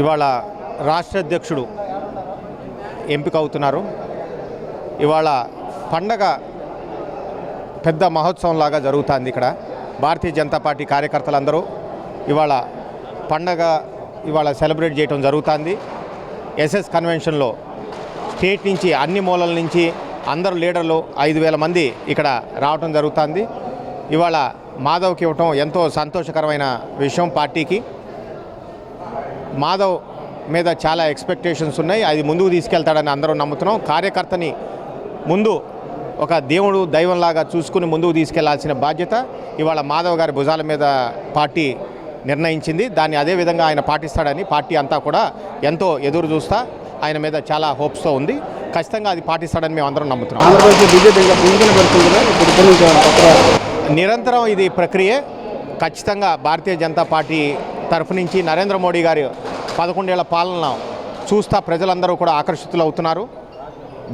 ఇవాళ రాష్ట్ర అధ్యక్షుడు ఎంపిక అవుతున్నారు ఇవాళ పండగ పెద్ద మహోత్సవం లాగా జరుగుతుంది ఇక్కడ. భారతీయ జనతా పార్టీ కార్యకర్తలందరూ ఇవాళ పండగ ఇవాళ సెలబ్రేట్ చేయడం జరుగుతుంది. ఎస్ఎస్ కన్వెన్షన్లో స్టేట్ నుంచి అన్ని మూలల నుంచి అందరు లీడర్లు ఐదు వేల మంది ఇక్కడ రావటం జరుగుతుంది. ఇవాళ మాధవ్కి ఇవ్వటం ఎంతో సంతోషకరమైన విషయం పార్టీకి. మాధవ్ మీద చాలా ఎక్స్పెక్టేషన్స్ ఉన్నాయి. అది ముందుకు తీసుకెళ్తాడని అందరూ నమ్ముతున్నాం. కార్యకర్తని ముందు ఒక దేవుడు దైవంలాగా చూసుకుని ముందుకు తీసుకెళ్ళాల్సిన బాధ్యత ఇవాళ మాధవ్ గారి భుజాల మీద పార్టీ నిర్ణయించింది. దాన్ని అదే విధంగా ఆయన పాటిస్తాడని పార్టీ అంతా కూడా ఎంతో ఎదురు చూస్తా ఆయన మీద చాలా హోప్స్తో ఉంది. ఖచ్చితంగా అది పాటిస్తాడని మేము అందరం నమ్ముతున్నాం. నిరంతరం ఇది ప్రక్రియ. ఖచ్చితంగా భారతీయ జనతా పార్టీ తరఫు నుంచి నరేంద్ర మోడీ గారి పదకొండేళ్ళ పాలన చూస్తా ప్రజలందరూ కూడా ఆకర్షితులు అవుతున్నారు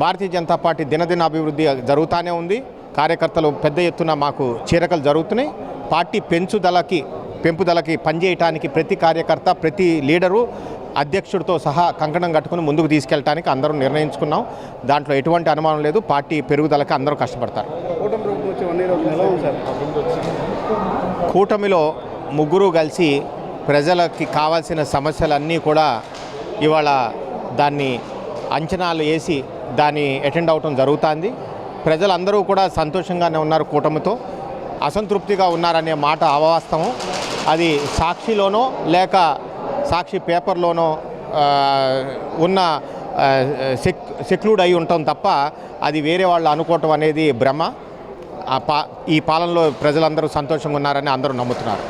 భారతీయ జనతా పార్టీ దినదిన అభివృద్ధి జరుగుతూనే ఉంది. కార్యకర్తలు పెద్ద ఎత్తున మాకు చీరకలు జరుగుతున్నాయి. పార్టీ పెంచుదలకి పెంపుదలకి పనిచేయటానికి ప్రతి కార్యకర్త ప్రతి లీడరు అధ్యక్షుడితో సహా కంకణం కట్టుకుని ముందుకు తీసుకెళ్ళడానికి అందరూ నిర్ణయించుకున్నాం. దాంట్లో ఎటువంటి అనుమానం లేదు. పార్టీ పెరుగుదలకి అందరూ కష్టపడతారు. కూటమిలో ముగ్గురు కలిసి ప్రజలకి కావాల్సిన సమస్యలన్నీ కూడా ఇవాళ దాన్ని అంచనాలు వేసి దాన్ని అటెండ్ అవటం జరుగుతుంది. ప్రజలందరూ కూడా సంతోషంగానే ఉన్నారు కూటమితో. అసంతృప్తిగా ఉన్నారనే మాట అవాస్తవం. అది సాక్షిలోనో లేక సాక్షి పేపర్లోనో ఉన్న సెక్ సెక్లూడ్ అయి ఉంటాం తప్ప అది వేరే వాళ్ళు అనుకోవటం అనేది భ్రమ. ఈ పాలనలో ప్రజలందరూ సంతోషంగా ఉన్నారని అందరూ నమ్ముతున్నారు.